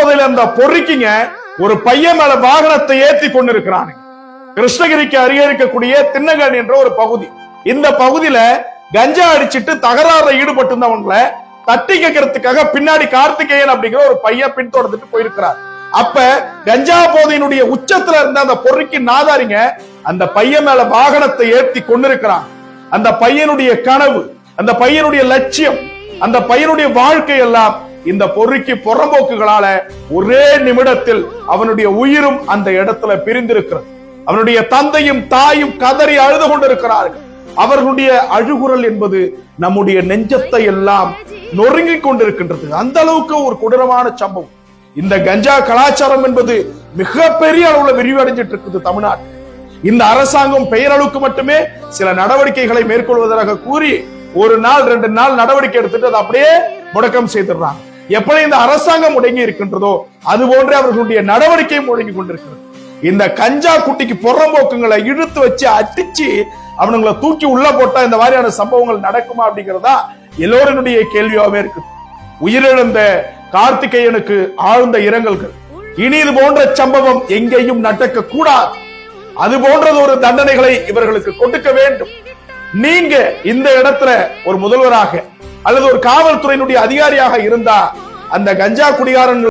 போதையில அந்த பொறுக்கிங்க ஒரு பையன் மேல வாகனத்தை ஏத்தி கொண்டு கொண்டிருக்கிறானுங்க கிருஷ்ணகிரிக்கு அருகே இருக்கக்கூடிய தின்னகன் என்ற ஒரு பகுதி. இந்த பகுதியில கஞ்சா அடிச்சிட்டு தகராறுல ஈடுபட்டு இருந்தவங்களை தட்டி கேட்கறதுக்காக பின்னாடி கார்த்திகேயன் அப்படிங்கிற ஒரு பையன் பின்தொடர்ந்துட்டு போயிருக்கிறார். அப்ப கஞ்சா போதையினுடைய உச்சத்துல இருந்த அந்த பொறுக்கி நாதாரிங்க அந்த பையன் மேல வாகனத்தை ஏத்தி கொண்டிருக்கிறான். அந்த பையனுடைய கனவு அந்த பையனுடைய லட்சியம் அந்த பையனுடைய வாழ்க்கை எல்லாம் இந்த பொறுக்கி புறம்போக்குகளால ஒரே நிமிடத்தில் அவனுடைய உயிரும் அந்த இடத்துல பிரிந்திருக்கிறது. அவனுடைய தந்தையும் தாயும் கதறி அழுது கொண்டிருக்கிறார்கள். அவர்களுடைய அழுகுரல் என்பது நம்முடைய நெஞ்சத்தை எல்லாம் நொறுங்கி கொண்டிருக்கின்றது. அந்த அளவுக்கு ஒரு கொடூரமான சம்பவம். இந்த கஞ்சா கலாச்சாரம் என்பது மிகப்பெரிய அளவுல விரிவடைஞ்சிட்டு இருக்குது தமிழ்நாடு. இந்த அரசாங்கம் பெயரளவுக்கு மட்டுமே சில நடவடிக்கைகளை மேற்கொள்வதாக கூறி ஒரு நாள் ரெண்டு நாள் நடவடிக்கை எடுத்துட்டு அதை அப்படியே முடக்கம் செய்திடுறாங்க. எப்படி இந்த அரசாங்கம் முடங்கி இருக்கின்றதோ அது போன்றே அவர்களுடைய நடவடிக்கையும் முடங்கி கொண்டிருக்கிறது. இந்த கஞ்சா குட்டிக்கு புறம்போக்குங்களை இழுத்து வச்சு அடிச்சு அவனுங்களை தூக்கி உள்ள போட்டா இந்த மாதிரியான சம்பவங்கள் நடக்குமா அப்படிங்கறதா எல்லோருடைய கேள்வியாவே இருக்கு உயிரிழந்த கார்த்திகேயனுக்கு ஆழ்ந்த இரங்கல்கள். இனி இது போன்ற சம்பவம் எங்கேயும் நடக்க கூடாது. அது போன்றது ஒரு தண்டனைகளை இவர்களுக்கு கொடுக்க வேண்டும். நீங்க இந்த இடத்துல ஒரு முதல்வராக அல்லது ஒரு காவல்துறையினுடைய அதிகாரியாக இருந்தா அந்த கஞ்சா குடிகாரன்